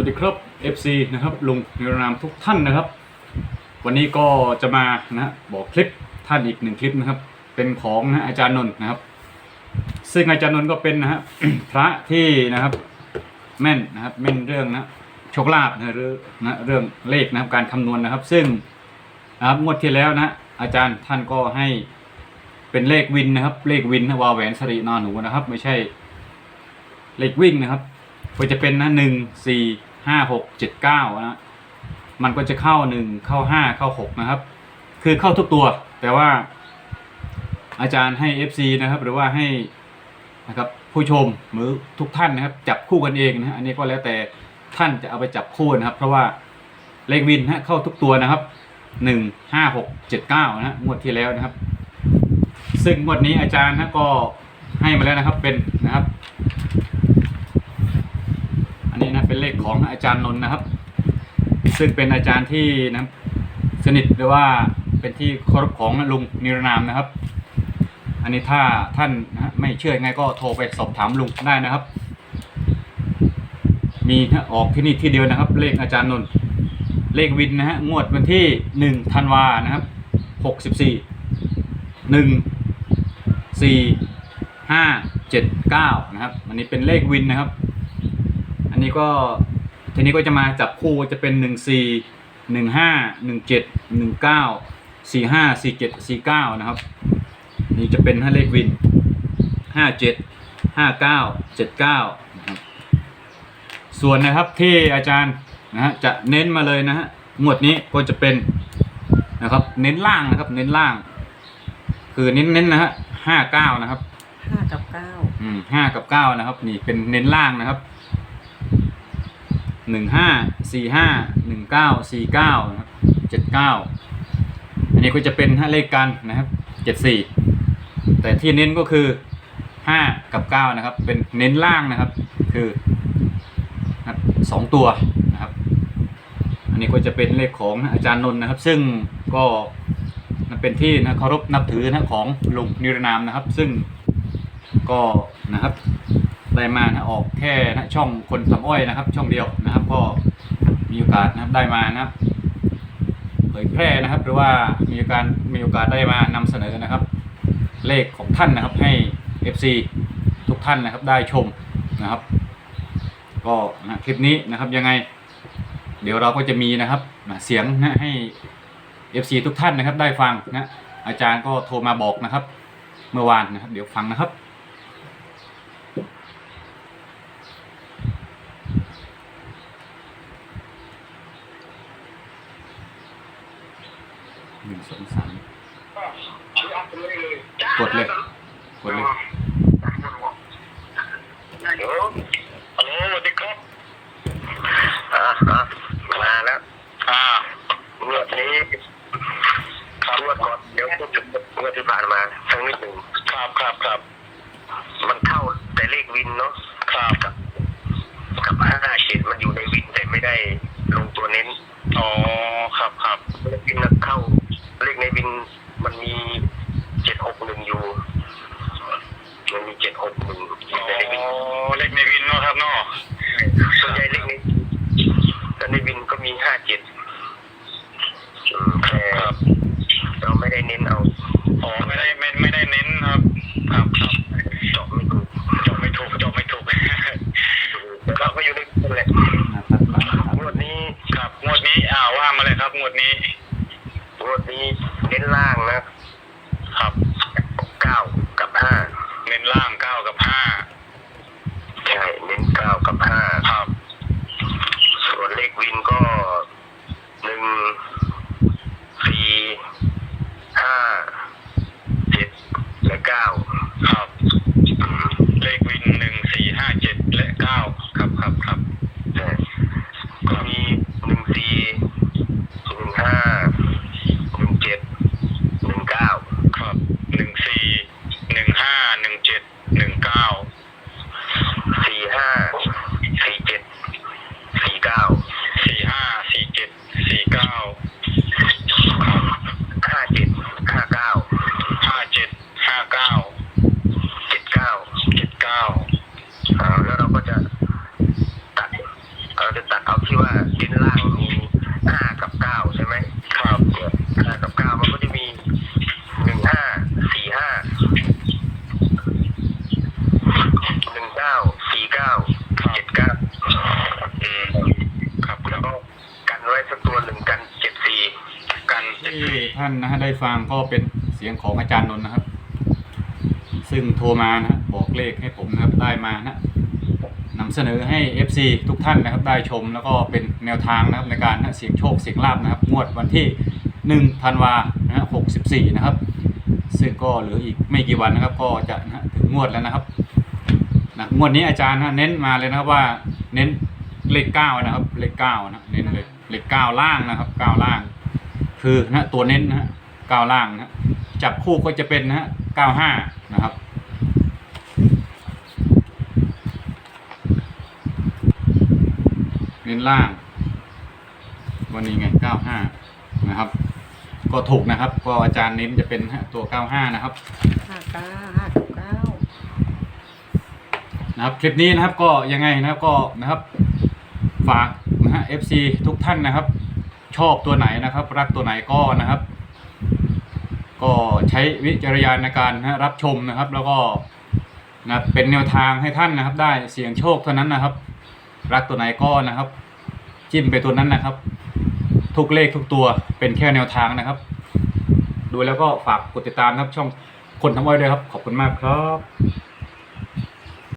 วัสดีครับ FC นะครับลุงนิรนามทุกท่านนะครับ วันนี้ก็จะมานะบอกคลิปท่านอีกหนึ่งคลิปนะครับ เป็นของนะอาจารย์นนท์นะครับ ซึ่งอาจารย์นนท์ก็เป็นนะฮะพระที่นะครับแม่นนะครับแม่นเรื่องนะโชคลาภนะหรือนะเรื่องเลขนะครับการคำนวณนะครับ ซึ่งนะครับงวดที่แล้วนะอาจารย์ท่านก็ให้เป็นเลขวินนะครับ เลขวินนะวาแหวนสรินอนหนูนะครับ ไม่ใช่เลขวิ่งนะครับก็จะเป็นนะหนึ่งสี่ ห้าหกเจ็ดเก้านะมันก็จะเข้าหนึ่งเข้าห้าเข้าหกนะครับ คือเข้าทุกตัว แต่ว่าอาจารย์ให้ FC นะครับหรือว่าให้นะครับผู้ชมหรือทุกท่านนะครับ จับคู่กันเองนะอันนี้ก็แล้วแต่ท่านจะเอาไปจับคู่นะครับ เพราะว่าเลขวินฮะเข้าทุกตัวนะครับหนึ่งห้าหกเจ็ดเก้านะฮะงวดที่แล้วนะครับ ซึ่งงวดนี้อาจารย์นะก็ให้มาแล้วนะครับเป็นนะครับ อันนี้นะ เลขของอาจารย์นนท์นะครับ ซึ่งเป็นอาจารย์ที่นะสนิทหรือว่าเป็นที่เคารพของลุงนิรนามนะครับ อันนี้ถ้าท่านนะไม่เชื่อยังไงก็โทรไปสอบถามลุงได้นะครับ มีออกที่นี่ที่เดียวนะครับ เลขอาจารย์นนท์เลขวินนะฮะงวดวันที่หนึ่งธันวานะครับหกสิบสี่หนึ่งสี่ห้าเจ็ดเก้านะครับ อันนี้เป็นเลขวินนะครับ อันนี้ก็ทีนี้ก็จะมาจับคู่จะเป็นหนึ่งสี่หนึ่งห้าหนึ่งเจ็ดหนึ่งเก้าสี่ห้าสี่เจ็ดสี่เก้านะครับ นี่จะเป็นห้าเลขวินห้าเจ็ดห้าเก้าเจ็ดเก้านะครับส่วนนะครับที่อาจารย์นะฮะจะเน้นมาเลยนะฮะงวดนี้ก็จะเป็นนะครับ เน้นล่างนะครับ เน้นล่าง คือเน้นเน้นๆนะฮะห้าเก้านะครับห้ากับเก้าอืมห้ากับเก้านะครับ นี่เป็นเน้นล่างนะครับ หนึ่งห้าสี่ห้าหนึ่งเก้าสี่เก้านะครับเจ็ดเก้าอันนี้ก็จะเป็นเลขกันนะครับเจ็ดสี่แต่ที่เน้นก็คือห้ากับเก้านะครับ เป็นเน้นล่างนะครับ คือสองตัวนะครับ อันนี้ก็จะเป็นเลขของอาจารย์นนท์นะครับ ซึ่งก็เป็นที่นะเคารพนับถือนะของลุงนิรนามนะครับ ซึ่งก็นะครับ ได้มานะออกแค่นะช่องคนทำอ้อยนะครับ ช่องเดียวนะครับ ก็มีโอกาสนะครับได้มานะครับเผยแพร่นะครับ หรือว่ามีโอกาสมีโอกาสได้มานำเสนอนะครับ เลขของท่านนะครับให้ FC ทุกท่านนะครับได้ชมนะครับ ก็นะคลิปนี้นะครับยังไง เดี๋ยวเราก็จะมีนะครับนะเสียงนะให้ FC ทุกท่านนะครับ ได้ฟังนะอาจารย์ก็โทรมาบอกนะครับ เมื่อวานนะครับ เดี๋ยวฟังนะครับ หนึ่งสองสาม กดเลย กดเลยฮัลโหลฮัลโหลสวัสดีครับอ่าอ่ามาแล้ว อ่างวดนี้ครับงวดก่อนเดี๋ยวพูดถึงงวดที่ผ่านมาสักนิดหนึ่งครับครับครับ มันเข้าแต่เลขวินเนาะครับกับกับห้าเจ็ดมันอยู่ในวินแต่ไม่ได้ลงตัวเน้น อ๋อ ครับครับเลขวินน่ะเข้า เลขในวินมันมีเจ็ด หกหนึ่งอยู่มันมีเจ็ดหกหนึ่งอยู่ในเลขวินเล็กในวินเนาะครับเนาะส่วนใหญ่เลขนี้แต่ในวินก็มีห้าเจ็ดแต่ครับเราไม่ได้เน้นเอา อ๋อไม่ได้ไม่ไม่ได้เน้นครับครับครับ เจาะไม่ถูก จบไม่ถูกจบไม่ถูก แต่เราก็อยู่ในวินแหละ นะตัดไปครับ งวดนี้ ครับงวดนี้อ่าว่ามาเลยครับงวดนี้ งวดนี้เน้นล่างนะครับ เก้ากับห้า เน้นล่างเก้ากับห้า ใช่เน้นเก้ากับห้า ครับ ส่วนเลขวินก็หนึ่งสี่ห้าเจ็ดและ เก้า ครับ เลขวินหนึ่งสี่ห้าเจ็ดและเก้าครับครับครับ ใช่ก็มีหนึ่งสี่หนึ่งห้าหนึ่งเจ็ดหนึ่งเก้า ครับหนึ่งสี่หนึ่งห้าหนึ่งเจ็ดหนึ่งเก้า สี่ห้าสี่เจ็ดสี่เก้า สี่ห้าสี่เจ็ดสี่เก้า ห้าเจ็ดห้าเก้า ห้าเจ็ดห้าเก้า เจ็ดเก้า เจ็ดเก้า อ่าแล้วเราก็จะ เราจะตัดเอาที่ว่าเส้น ล่างมีห้ากับเก้าใช่ไหมครับห้ากับเก้ามันก็จะมีหนึ่งห้าสี่ห้าหนึ่งเก้าสี่เก้าเจ็ดเก้าอืมครับคแล้รัวบก็กันไว้สักตัวหนึ่งกันเจ็ดสี่กันเจ็ดที่สี่ท่านนะฮะได้ฟังก็เป็นเสียงของอาจารย์นนท์นะครับ ซึ่งโทรมานะฮะบอกเลขให้ผมนะครับได้มานะ นำเสนอให้ FC ทุกท่านนะครับได้ชมแล้วก็เป็นแนวทางนะครับในการเสียงโชคเสียงลาบนะครับงวดวันที่1ธันวานะฮะ64นะครับ ซึ่งก็เหลืออีกไม่กี่วันนะครับ ก็จะนะถึงงวดแล้วนะครับนะงวดนี้อาจารย์นะเน้นมาเลยนะครับว่าเน้นเลขเก้านะครับเลขเก้านะเน้นเลยเลขเก้าล่างนะครับเก้าล่าง คือนะตัวเน้นนะฮะก้าล่างนะจับคู่ก็จะเป็นนะฮะก้าห้านะครับ เน้นล่าง วันนี้ไงก้าวห้านะครับ ก็ถูกนะครับ ก็อาจารย์เน้นจะเป็นฮะตัวก้าวห้านะครับห้าเก้าห้ากับเก้านะครับคลิปนี้นะครับก็ยังไงนะครับก็นะครับฝากนะฮะ FC ทุกท่านนะครับ ชอบตัวไหนนะครับ รักตัวไหนก็นะครับ ก็ใช้วิจารณญาณในการนะฮะรับชมนะครับ แล้วก็นะเป็นแนวทางให้ท่านนะครับ ได้เสียงโชคเท่านั้นนะครับ รักตัวไหนก็นะครับ จิ้มไปตัวนั้นนะครับ ทุกเลขทุกตัวเป็นแค่แนวทางนะครับ ดูแล้วก็ฝากกดติดตามนะครับช่องคนทำอ้อยด้วยครับ ขอบคุณมากครับ